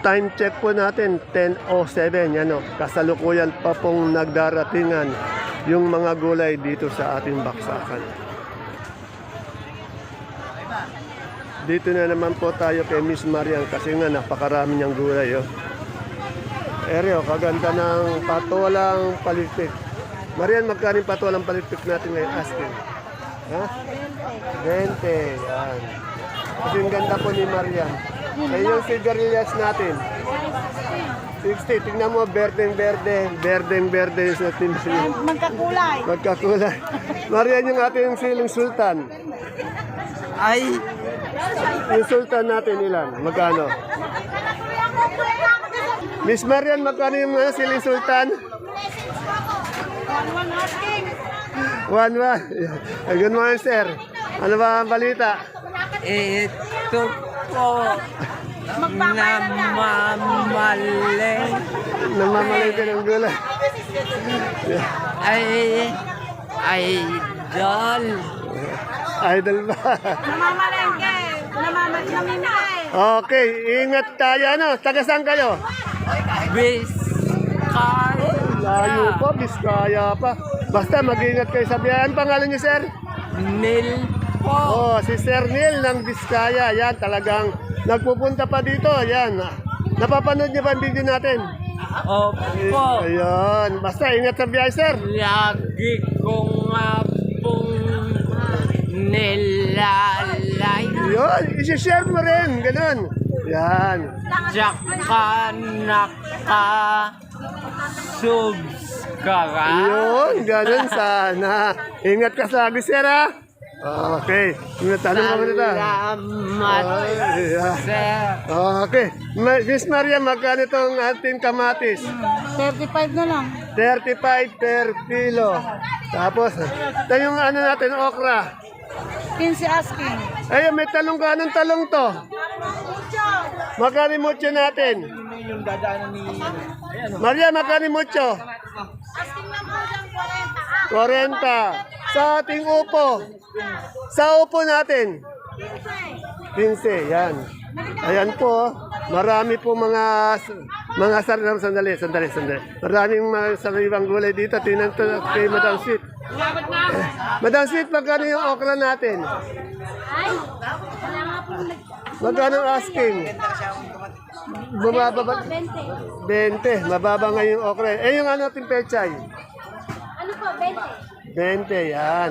time check po natin, 10.07. Yan o, kasalukuyan pa pong nagdaratingan yung mga gulay dito sa ating baksakan. Dito na naman po tayo kay Miss Marian kasi nga napakarami niyang gulay. Oh. Eryo, kaganda ng patolang palitpik. Marian, magkano patolang palitpik natin ngayon? Asking. Ha? 20. Yan. Kasi yung ganda po ni Marian. Eh, yung sigarilyas natin. 60. Tingnan mo, berdeng-berde. Berdeng-berde sa team siling. Magkakulay. Magkakulay. Marian, yung ating siling sultan. Ay, Yung sultan natin ilan? Magkano? Miss Marian, magkano yung uh, siling sultan? One asking. One, Good morning, sir. Ano ba ang balita? ito po namamalay Namamalay ka ng gulay. ay idol. Idol ba? Namamalengke. Namamal namimigay. Okay, ingat tayo. Ano? Taga saan kayo? Biskaya. Layo pa, Biskaya pa. Basta mag-ingat kayo sa biyahe. Ang pangalan niyo, sir? Nil po. Oh, si Sir Neil ng Biskaya. Yan, talagang nagpupunta pa dito. Yan. Napapanood niyo ba ang video natin? Opo. Ayun. Basta ingat sa biyahe, sir. Lagi ko nga pong nilalay. Yun, isi-share mo rin. Ganun. Yan. Tsaka naka subscribe. Yun, ganun sana. Ingat ka sa akin, sir, ha? Okay. Tanong ka muna ta. Salamat, sir. Okay. Ma- Miss Maria, magkano itong ating kamatis? 35 na lang. 35 per kilo. Tapos, ito yung ano natin, okra. 15 asking. Ay, may talong ka. Anong talong to? Magkano yung mucho natin? Maria, magkano yung mucho? Asking lang po dyan 40. 40. Sa ating upo. Sa upo natin. 15, yan. Ayan po, marami po mga mga sarili, sandali, sandali, sandali. Maraming mga sariwang gulay dito. Tingnan to kay Madam Sweet. Madam Sweet, magkano yung okra natin? Ay. Magkano asking? Bumaba ba? 20. 20. Mababa nga yung okra. Eh, yung ano ating pechay? Ano po, 20? 20, yan.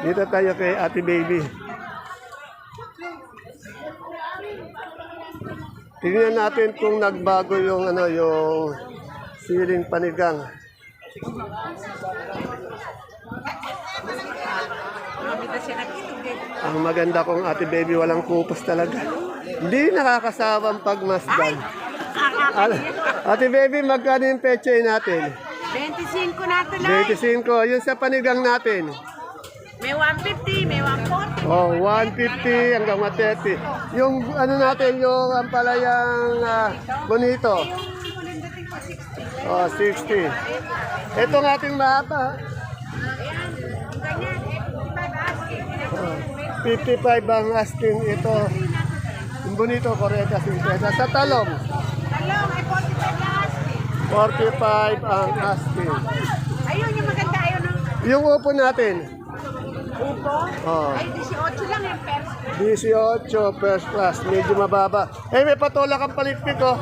Dito tayo kay Ate Baby. Tingnan natin kung nagbago yung ano yung siling panigang. Ang maganda kong Ate Baby walang kupos talaga. Hindi nakakasawang pagmasdan. Ate Baby, magkano yung peche natin? 25 na tuloy. 25. Yun sa panigang natin. May 150, may 140. Oh, 150 hanggang 130. Yung ano natin, yung ampalayang uh, bonito. Oh, 60. Ito ng ating mahaba. Oh, 55 ang asking ito. Yung bonito, 40, 50. Sa talong, Talong, ay 45 na asking. 45 ang asking. Ayun, yung maganda, ayun ang Yung upo natin, upo. oh, Ay, 18 lang yung first. 18 first class, medyo mababa. Eh, may patola kang palitpik, oh.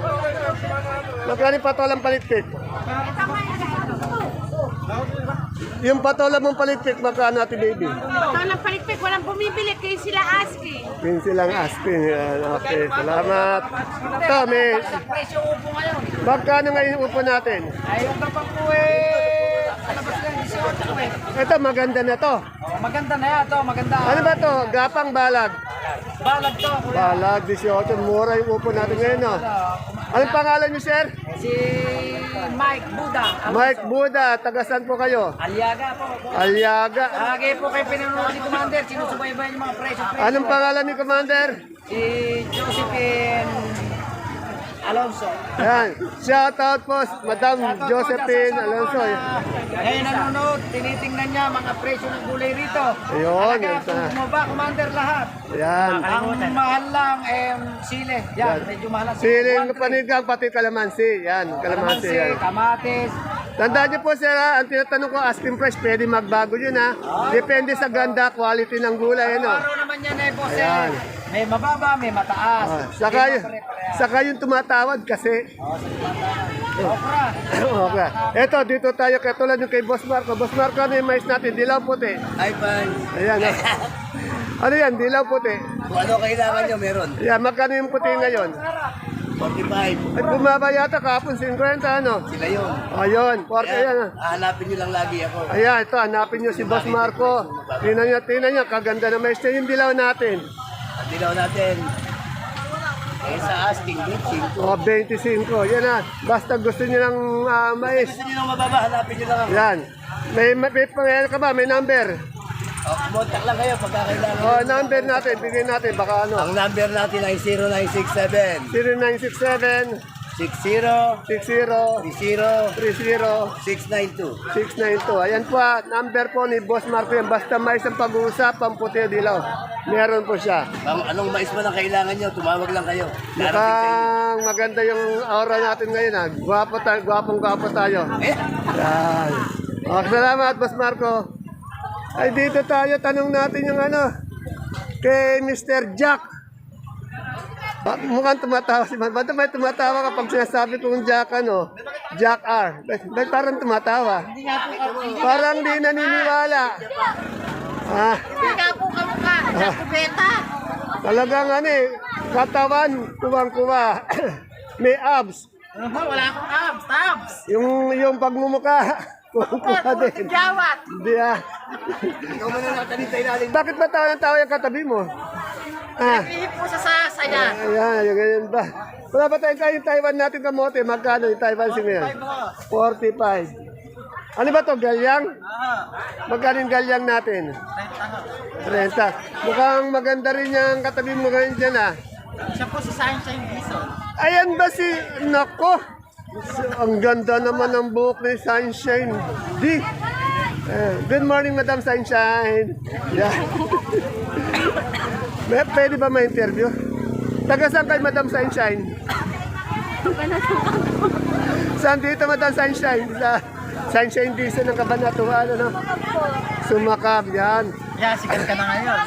Magkano patolang palitpik? Ito yung patola mong palitpik, magkano natin, baby? Ito lang palikpik, walang bumibili, kayo sila asking. Yun silang asking. Yan. Okay, salamat. Ito, may... Presyo upo ngayon. Magkano ngayon yung upo natin? Ay, yung kapag po eh, kalabas lang, 18 po eh. Ito, maganda na to. Oh, maganda na yan, to, maganda. Ano ba to? Gapang balag. Balag to. Balag, 18. Mura yung upo natin ngayon, no? Anong pangalan niyo, sir? Si Mike Buda. Mike Buda. Taga saan po kayo? Aliaga po. Aliaga. Lagi po kayo pinanood si Commander, sinusubaybayan yung mga presyo. Anong pangalan ni Commander? Si Josephine Alonso. Yan. Shout out po, Madam Josephine Alonso. Ngayon nanonood, tinitingnan niya mga presyo ng gulay rito. Ayun, Talaga, yun kung bumaba, commander lahat. Yan. Ang mahal lang, eh, sile. Yan, medyo mahal ang sile. Siling 1.3. panigang pati kalamansi. Yan, kalamansi. Kalamansi, kamatis. Tandaan niyo po sir, ha, ang tinatanong ko, asking price, pwede magbago yun ha. Depende sa ganda, quality ng gulay. Ano. Araw naman yan eh, boss. Ayan. Eh. May mababa, may mataas. Ah, saka, Hindi y- mo pare-pareha. saka yung tumatawad kasi. Okra. okay. Eto, dito tayo kay tulad yung kay Boss Marco. Boss Marco, ano yung mais natin? Dilaw puti. Ay, fine. Ayan. ha. ano yan? Dilaw puti. Kung ano kailangan nyo, meron. Ayan, magkano yung puti ngayon? 45. At bumaba yata kahapon 50, ano? Sila yun. Ayun, 40 yan. Kaya, ha. hahanapin nyo lang lagi ako. Ayan, ito, hanapin nyo si Boss Marco. Tingnan nyo, tingnan nyo, kaganda na mais niya. Yung dilaw natin. Dilaw natin. Eh, sa asking, bleaching. O, 25. Yan na. Basta gusto nyo ng ah, mais. Gusto nyo lang mababa, hanapin nyo lang ako. Yan. May, may, may pangyayari ka ba? May number. O, contact lang kayo pagka kailangan. O, number natin. Bigay natin. Baka ano. Ang number natin ay 0967 0967 60 60 30 30 692. 692. Ayan po, ah, number po ni Boss Marco yan. Basta mais ang pag-uusap, pamputi o dilaw. Meron po siya. Ang anong mais man ang kailangan nyo, tumawag lang kayo. Darating sa inyo. Mukhang maganda yung aura natin ngayon. Ha. Gwapo tayo, gwapong gwapo tayo. Eh, Yan. Okay, salamat, Boss Marco. Ay, dito tayo. Tanong natin yung ano, kay Mr. Jack. Ba, mukhang tumatawa si Man. Ba't may tumatawa kapag sinasabi kong Jack, ano? Jack R. Ba't, parang tumatawa? Parang di naniniwala. Ah, Hindi nga po kamukha. Nakubeta. talagang ano eh, katawan, kuwang-kuwa. may abs. Wala akong abs. Abs. Yung, yung pagmumuka, kuwang-kuwa din. Jawat. Hindi ah. Bakit ba tawa ng tawa yung katabi mo? Ah, Ihip po sa sasaya. ayan, yung ganyan ba? Wala ba tayong kayong Taiwan natin kamote? Magkano yung Taiwan si ngayon? 45. Ano ba to galyang? Magkano yung galyang natin? 30. Mukhang maganda rin yung katabi mo ngayon dyan ah. Siya po si Sunshine Bison. Ayan ba si... Nako! Ang ganda naman ng buhok ni Sunshine. Di! Eh, good morning, Madam Sunshine. Yeah. May, pwede ba ma-interview? Taga saan kay Madam Sunshine? Saan dito, Madam Sunshine? Sa Sunshine Diesel ng Kabanatuan, ano? Sumakab, yan. Yeah, sikat ka na ngayon.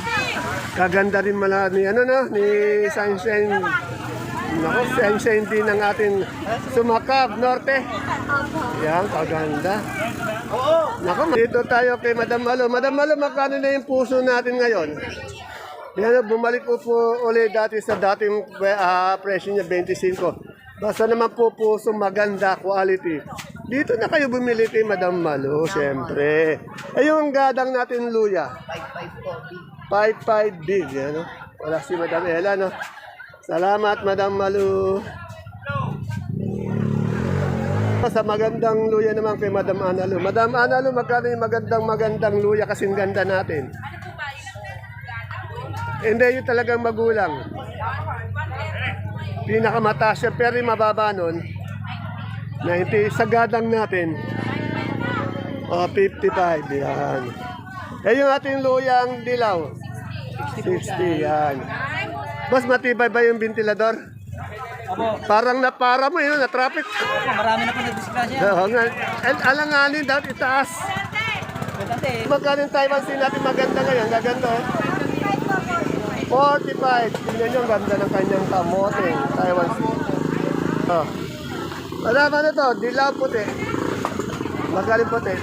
Kaganda rin mala ni ano no ni Sunshine. Nako, Sunshine din ng ating Sumakab Norte. Yan, kaganda. Nako, dito tayo kay Madam Malo. Madam Malo, magkano na yung puso natin ngayon? Yan, bumalik po po ulit dati sa dating ah, presyo niya 25. Basta naman po puso maganda, quality. Dito na kayo bumili kay Madam Malo, siyempre. Eh yung gadang natin luya. 5-5 big, ano? Wala si Madam Ella, no? Salamat, Madam Malu. Sa magandang luya naman kay Madam Analu. Madam Analu, magkano yung magandang magandang luya kasing ganda natin? Hindi, yun talagang magulang. Pinakamataas siya, pero yung mababa nun, 90, sa gadang natin, o 55, yan. Eh yung ating luyang dilaw, 60, yan. Mas matibay ba yung ventilador? Opo. Parang napara mo yun, na traffic. Opo, marami na po nagdisgrasya. Oo nga. Al- alanganin dapat itaas. Magkano yung Taiwan sin natin maganda ngayon? Gaganda oh. 45. Tingnan nyo, ang ganda ng kanyang kamote. Taiwan sin. Oh. Wala ba na to? Dilaw puti. Magaling puti.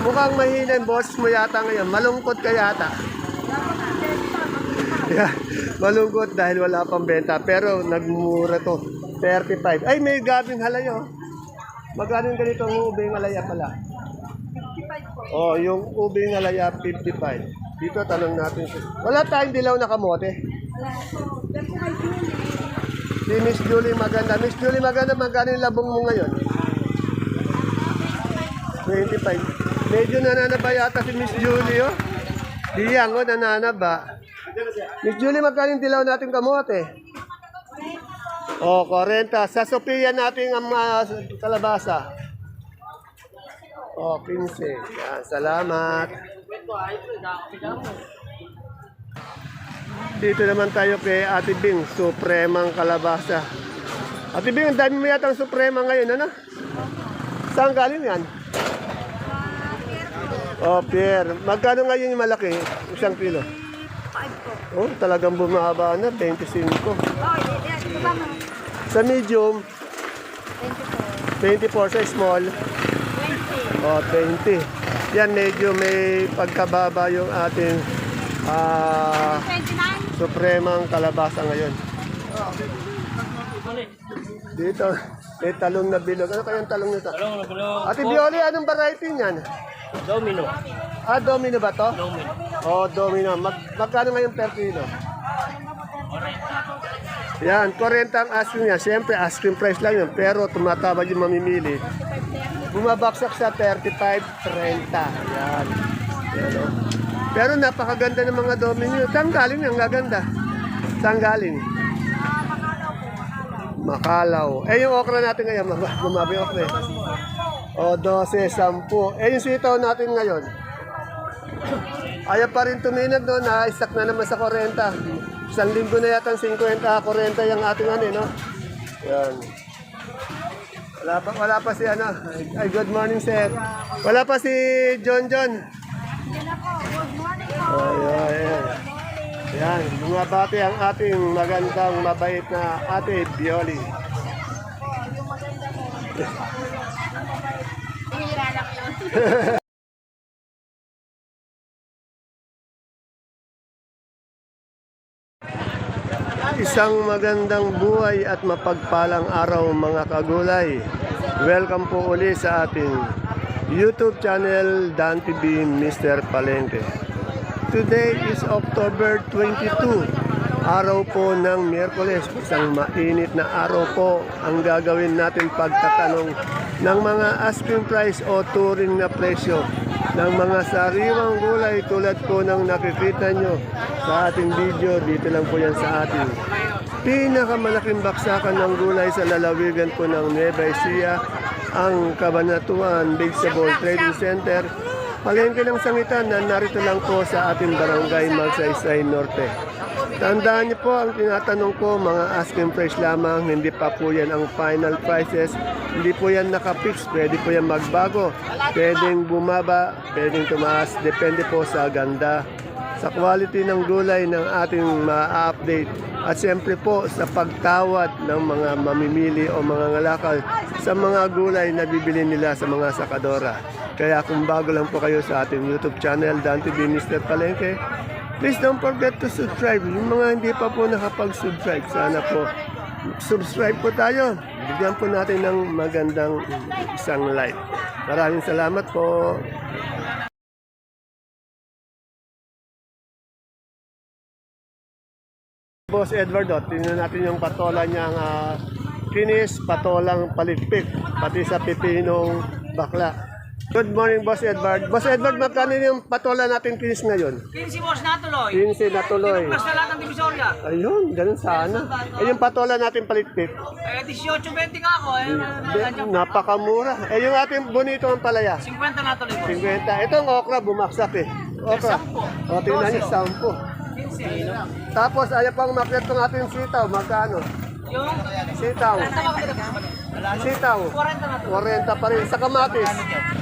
Mukhang mahina yung boses mo yata ngayon. Malungkot ka yata. Yeah, malungkot dahil wala pang benta. Pero nagmura to. 35. Ay, may gabing halayo. Magkano yung ganito ang ubing alaya pala? Oh, yung ubing alaya 55. Dito tanong natin. Wala tayong dilaw na kamote. Si Miss Julie maganda. Miss Julie maganda, magkano yung labong mo ngayon? 25. Medyo nananaba yata si Miss Julie, oh. Diyang, oh, nananaba. Miss Julie, magkano yung dilaw natin kamote? O, 40. Sa Sophia natin ang ah, kalabasa. O, 15. Yan, salamat. Dito naman tayo kay Ate Bing, Supremang Kalabasa. Ate Bing, ang dami mo yata ang Suprema ngayon, ano? Saan galing yan? Oh, Pierre. Magkano ngayon yung malaki? Isang kilo? 5 po. Oh, talagang bumaba na, 25. Oh? Sa medium, 24. 24 sa small, 20. oh, 20. Yan, medyo may pagkababa yung ating 29. supremang kalabasa ngayon. Dito, may talong na bilog. Ano kayang talong nito? Talong na bulong. Ate Bioli, anong variety niyan? Domino. Ah, domino ba to? Domino. Oh, domino. Mag magkano ngayon per kilo? Yan, 40 ang asking niya. Siyempre, asking price lang yun. Pero tumatawag yung mamimili. Bumabaksak sa 35, 30. Yan. Yan oh. Pero napakaganda ng mga domino. Saan galing yung gaganda? Saan galing? Makalaw. Eh, yung okra natin ngayon, yung okra. eh. O, 12, 10. Eh, yung sitaw natin ngayon, Ayaw pa rin tuminag doon, na-stack na naman sa 40. Isang linggo na yata 50, 40 yung ating ano, eh, no? Yan. Wala pa, wala pa si ano, ay good morning sir. Wala pa si John John. Ay, ay, ay. Yan, bumabati ang ating magandang mabait na ate Bioli. Hira lang yun. Isang magandang buhay at mapagpalang araw mga kagulay. Welcome po uli sa ating YouTube channel Dan TV Mr. Palengke. Today is October 22, araw po ng Miyerkules. Isang mainit na araw po ang gagawin natin pagtatanong ng mga asking price o touring na presyo ng mga sariwang gulay tulad po ng nakikita nyo sa ating video. Dito lang po yan sa ating pinakamalaking baksakan ng gulay sa lalawigan po ng Nueva Ecija, ang Cabanatuan Vegetable Trading Center. Palengke ng sangitan na narito lang po sa ating barangay Magsaysay Norte. Tandaan niyo po ang tinatanong ko, mga asking price lamang, hindi pa po yan ang final prices, hindi po yan nakapix, pwede po yan magbago, pwedeng bumaba, pwedeng tumaas, depende po sa ganda, sa quality ng gulay ng ating ma-update at siyempre po sa pagtawad ng mga mamimili o mga ngalakal sa mga gulay na bibili nila sa mga sakadora. Kaya kung bago lang po kayo sa ating YouTube channel, Dan TV Mr. Palengke, please don't forget to subscribe. Yung mga hindi pa po nakapag-subscribe, sana po subscribe po tayo. Bigyan po natin ng magandang isang like. Maraming salamat po. Boss Edward, oh, tingnan natin yung patola niyang uh, kinis, patolang palitpik, pati sa pipinong bakla. Good morning, Boss Edward. Boss Edward, magkano yung patola natin kinis ngayon? 15 boss na tuloy. 15 na tuloy. Plus na lahat ng divisorya. Ayun, ganun sana. Eh, yung patola natin palitpik, Eh, 18.20 nga ako. Eh, napakamura. Eh, yung ating bonito ang palaya, 50 na tuloy boss. 50. Itong okra, bumaksak eh. Okra. O, tingnan niyo, 10. 15. Tapos, ayaw pang makyat ng ating sitaw, magkano? Yung, Sitaw. Sitaw. 40 na tuloy. 40 pa rin. Sa kamatis.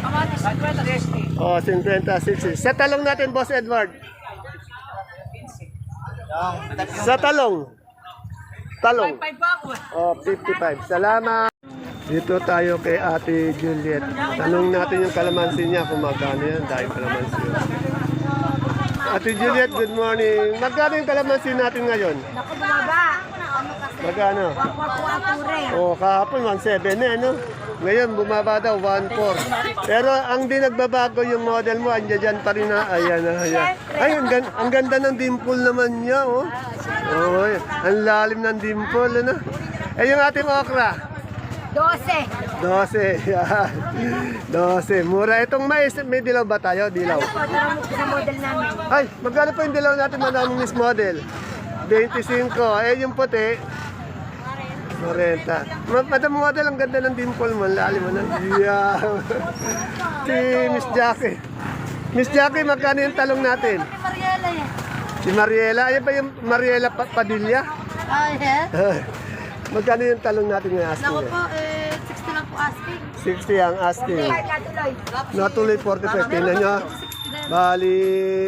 Kamatis, 50, 60. Oh, 50, 60. Sa talong natin, Boss Edward. Sa talong. Talong. 5 pa ako eh. Oh, 55. Salamat. Dito tayo kay Ate Juliet. Tanong natin yung kalamansi niya kung magkano yan dahil kalamansi yun. Ate Juliet, good morning. Magkano yung kalamansi natin ngayon? Naku, bumaba. Magkano? Wakwakwature. Oh, kahapon 1.7 na, no? Ngayon, bumaba daw 1.4. Pero ang di nagbabago yung model mo, andyan dyan pa rin na. Ayan, ayan. Ay, ang, gan- ang ganda ng dimple naman niya, oh. Oh, ang lalim ng dimple, ano? Eh, yung ating okra. 12. 12, yan. 12. Mura. Itong mais, may dilaw ba tayo? Dilaw. Sa model namin. Ay, magkano po yung dilaw natin, Madam Miss Model? 25. Eh, yung puti, 40. Ma Madam Model, ang ganda ng dimple mo. Lalim mo na. Yeah. si Miss Jackie. Miss Jackie, magkano yung talong natin? Mariela eh. Si Mariela. Ayan ba yung Mariela pa Padilla? Ah, yes. magkano yung talong natin ngayon asking? Naku po, eh, 60 lang po asking. 60 ang asking. Natuloy 45. Tingnan nyo. Bali,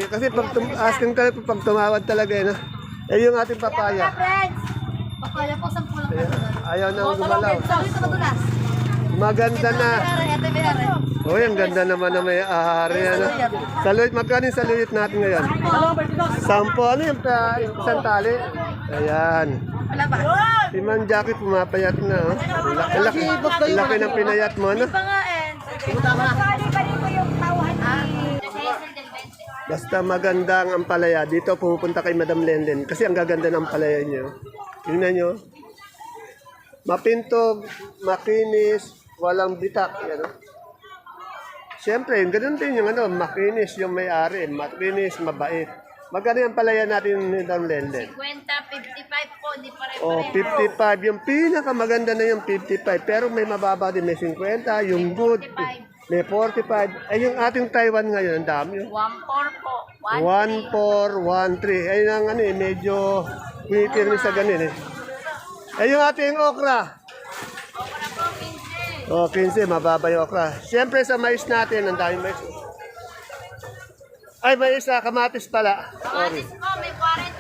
kasi pag tum- asking talaga, pag tumawad talaga eh, no? Eh yung ating papaya. Papaya po, 10 lang. Ayaw nang gumalaw. Maganda na. Uy, ang ganda naman na may ahari. Ano? Saluyot, magkano yung saluyot natin ngayon? Sampo. Ano yung pa, isang tali? Ayan. Si Man Jackie pumapayat na. Oh. Laki, ang laki ng pinayat mo, no? Pa nga eh. Basta maganda ang ampalaya. Dito pumupunta kay Madam Lenden kasi ang gaganda ng ampalaya niyo. Tingnan niyo. Mapintog, makinis, walang bitak. Yan, oh. Siyempre, ganun din yung ano, makinis yung may-ari, makinis, mabait. Magkano yung palaya natin ni Madam Lenden? 50, 55 po, di pa rin Oh, 55. Yung pinakamaganda na yung 55. Pero may mababa din. May 50. Yung good. May 45. Ay, yung ating Taiwan ngayon, ang dami. oh. 1-4 po. 1, 4, 1, 3. Ayun ang ano eh, medyo kumipirmi sa ganun eh. Ay, yung ating okra. Oh, 15, mababa yung okra. Siyempre sa mais natin, ang dami mais. Ay, mais sa kamatis pala. Kamatis po, may 40,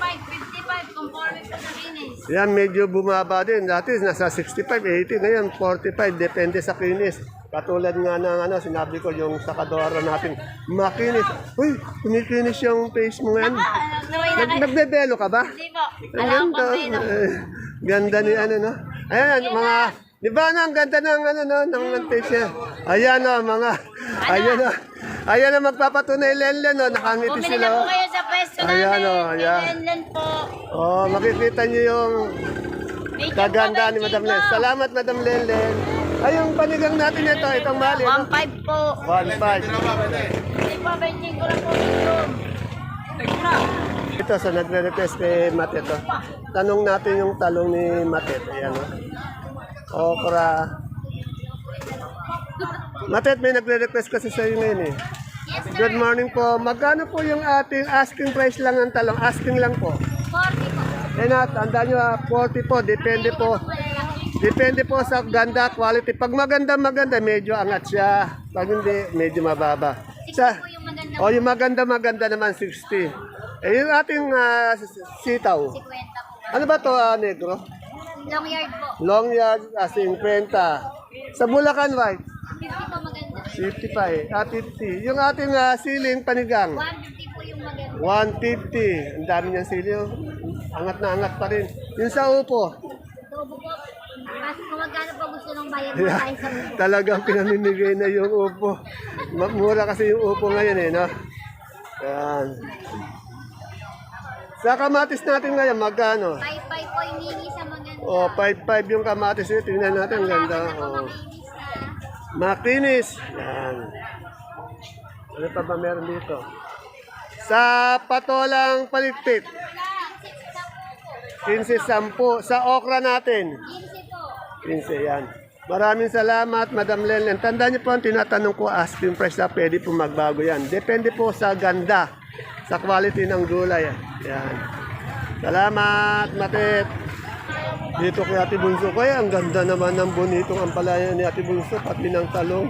45, 55, conforme po sa kinis. Yan, medyo bumaba din. Dati nasa 65, 80. Ngayon, 45. Depende sa kinis. Katulad nga ng ano, sinabi ko yung sakadora natin. Makinis. Uy, kumikinis yung face mo ngayon. Nag nagbebelo ka ba? Hindi po. Ang ganda. Eh, ganda ni ano, no? Ayan, mga... Di ba na, ang ganda ng ano, no? Ng, ng face niya. Ayan, no, mga... Ayan, no. Ayan na magpapatunay Lenlen, no? Nakangiti Bumili sila. na po oh. kayo sa pwesto Ayan, namin. oh, ayan. Lenlen po. Oh, makikita niyo yung Video Kaganda po, ni Madam Chico. Len. Salamat, Madam Lenlen. Ay, yung panigang natin ito, itong mali. no? 1.5 po. 1.5. Hindi po, 25 ko lang po dito. Ito, sa nagre-request kay Matet. Oh. Tanong natin yung talong ni Matet. Ayan, oh. Okra. Matet, may nagre-request kasi sa iyo ngayon eh. Good morning po. Magkano po yung ating asking price lang ng talong? Asking lang po. 40 po. Eh na, tandaan nyo, ah, 40 po. Depende po. Depende po sa ganda, quality. Pag maganda, maganda, medyo angat siya. Pag hindi, medyo mababa. Sa, o yung maganda, maganda naman, 60. Eh, yung ating ah, sitaw. 50 po. Ano ba to ah, negro? Long yard po. Long yard, ah, 50. Sa Bulacan White, 50 po maganda. 55. Ah, 50. Yung ating ah, siling panigang, 150 po yung maganda. 150. Ang dami niyang sili. oh. Angat na angat pa rin. Yung sa upo, Tubo po. Mas kung magkano po gusto nung bayad mo tayo sa upo. talagang pinamimigay na yung upo. Mura kasi yung upo ngayon eh, no? Yan. Sa kamatis natin ngayon, magkano? 5-5 po yung hini sa maganda. O, 5-5 yung kamatis eh. Tingnan natin, ang ganda. Wala Oh. makinis Makinis. na. Yan. Ano pa ba meron dito? Sa patolang palikpik, 15-10. Sa okra natin, 15 po. 15 yan. Maraming salamat, Madam Lenlen. Tandaan niyo po tinatanong ko, asking price na pwede po magbago yan. Depende po sa ganda, sa quality ng gulay. Yan. Salamat, Matet. Dito kay Ate Bunso. Kaya ang ganda naman ng bonitong ampalaya ni Ate Bunso, pati ng talong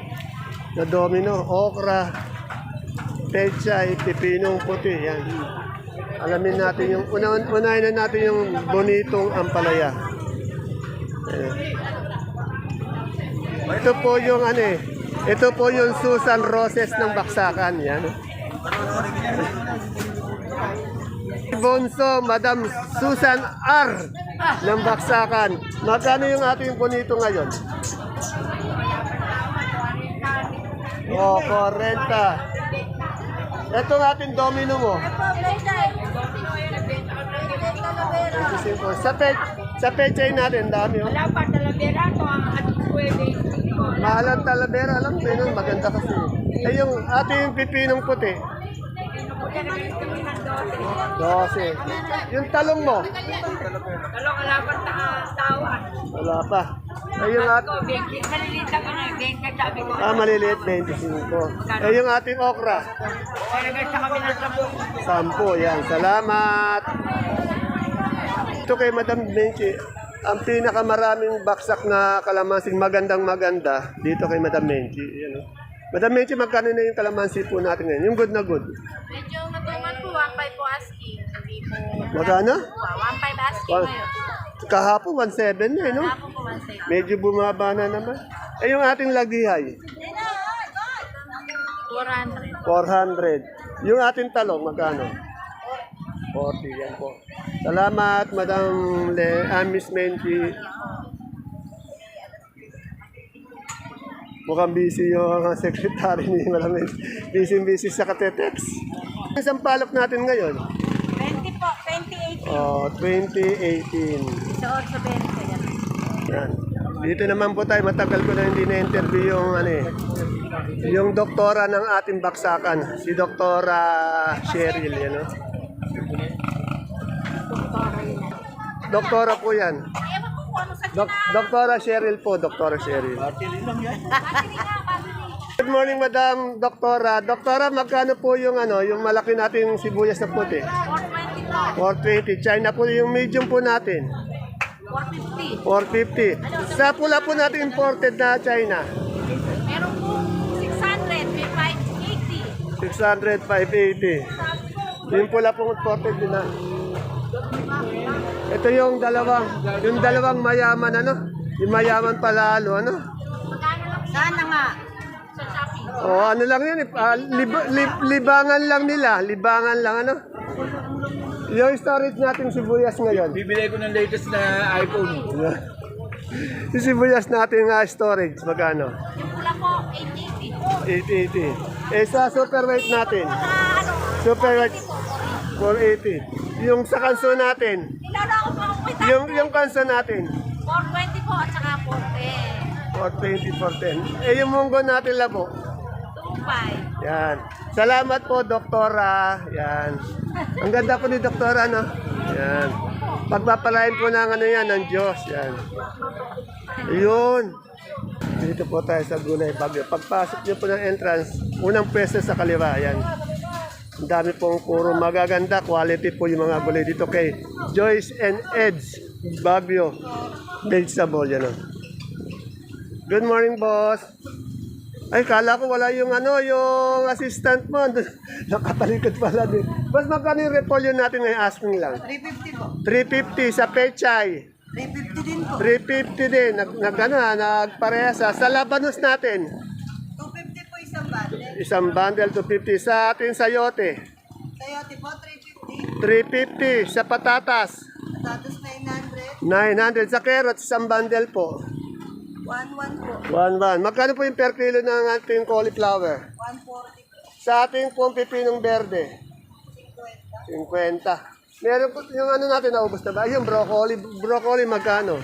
na domino, okra, pechay, pipinong puti. Yan. Alamin natin yung, una, unahin na natin yung bonitong ampalaya. Ayan. Ito po yung ano eh. Ito po yung Susan Roses ng Baksakan. Yan. Bonso, Madam Susan R. ng Baksakan. Magkano yung ating bonito ngayon? O, oh, 40. Ito ang ating domino mo. 25. Sa pet, sa pechay natin, dami oh. Wala pa, talabera to ang ating pwede. Mahal ang talavera, alam ko yun, maganda kasi. Eh yung ating pipinong puti, 12. Yung talong mo, Talong alapan ta, tao Wala pa. Ay, yung at... Maliliit lang ano, 20 sabi ko. Ah, maliliit, 25. Eh, yung ating okra. Kaya nagkasta kami ng 10. Sampo, yan. Salamat. Ito kay Madam Menchi. Ang pinakamaraming baksak na kalamansi magandang maganda dito kay Madam Menchi. Yan, oh. Madam Menchi, magkano na yung kalamansi po natin ngayon? Yung good na good. Medyo matungan po, 1.5 po asking. Hindi po. Magkano? 1.5 asking One- ngayon. Kahapon, 1.7 na eh, no? Tapos po 1.7. Medyo bumaba na naman. Eh, yung ating lagihay, 400. 400. Yung ating talong, magkano? 40, yan po. Salamat, Madam Le, ah, Miss Menchi. Mukhang busy yung secretary ni Madam Menchi. Busy-busy sa katetex. Isang palok natin ngayon. 20 po, 2018. Oh, 2018. Sa 8.20. Yan. Dito naman po tayo, matagal ko na hindi na-interview yung ano eh, yung doktora ng ating baksakan, si Doktora Cheryl, yan o. Doktora po yan. Ewan ko kung ano sa Dok Doktora Cheryl po, Doktora Cheryl. Good morning, Madam Doktora. Doktora, magkano po yung ano, yung malaki nating sibuyas na puti? 420 po. 420. China po yung medium po natin. 450. 450. Sa pula po natin imported na China. Meron po 600, may 580. 600, 580. Yung pula pong imported din na. Ito yung dalawang, yung dalawang mayaman ano? Yung mayaman palalo ano? Sana nga. Sa Shopee. O ano lang yun, ah, lib- lib- libangan lang nila, libangan lang ano? Yung storage natin sibuyas ngayon. Bibili ko ng latest na iPhone. Yung sibuyas natin nga storage, magkano? Yung pula po, 880. 880. Eh sa super weight natin, super weight 480. Yung sa kanso natin, nilala ko ako kita. yung yung kanso natin, 420 po at saka 410. 420, 410. Eh, yung munggo natin labo. 25. Yan. Salamat po, Doktora. Yan. Ang ganda po ni Doktora, no? Yan. Pagpapalain po ng ano yan, ng Diyos. Yan. Yun. Dito po tayo sa Gulay Bagyo. Pagpasok niyo po ng entrance, unang pwesto sa kaliwa. Yan. Ang dami pong puro magaganda. Quality po yung mga gulay dito kay Joyce and Eds Bagyo. Vegetable, yan. oh. Good morning, boss. Ay, kala ko wala yung ano, yung assistant mo. Nakatalikod pala din. Boss, magkano yung repolyo natin ngayon? Asking lang. 350 po. 350 sa pechay. 350 din po. 350 din. Nag, nag, ano, ha, nagparehasa. Sa labanos natin, 250 po isang bundle. isang bundle 250. Sa atin sayote, Sayote po, 350. 350. Sa patatas, Status 900. 900. Sa carrots, isang bundle po. 11 po. 1-1. Magkano po yung per kilo ng ating cauliflower? 140 po. Sa ating pong pipinong berde, 50. Meron po yung ano natin, naubos na ba? Yung broccoli, broccoli magkano?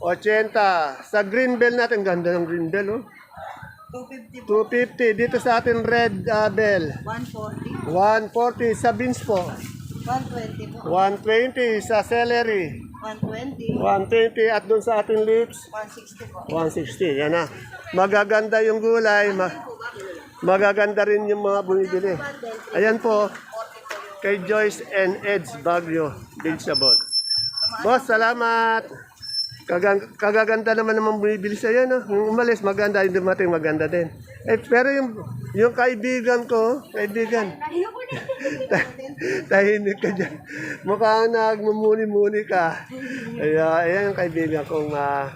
80. 80. Sa green bell natin, ganda ng green bell, oh. 250 po. 250. Dito sa ating red uh, bell, 140. 140. Sa beans po, 120 po. 120. Sa celery, 120. 120. At doon sa ating lips, 160 po. 160. Yan na. Magaganda yung gulay. Ma- magaganda rin yung mga bumibili. Ayan po. Kay Joyce and Ed's Bagyo Vegetable. Boss, salamat. Kagang, kagaganda naman naman bumibili sa'yo, no? Yung umalis, maganda. Yung dumating, maganda din. Eh, pero yung, yung kaibigan ko, kaibigan, tahimik ka dyan. Mukhang nagmumuni-muni ka. Ay, ah, ayan yung kaibigan kong ah,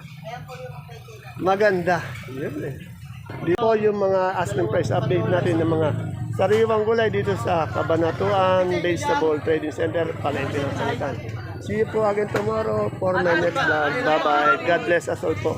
maganda. Yun eh. Dito yung mga asking price update natin ng mga sariwang gulay dito sa Kabanatuan Vegetable Trading Center, Palengke ng Salitan. See you po again tomorrow for my next vlog. Bye-bye. God bless us all po.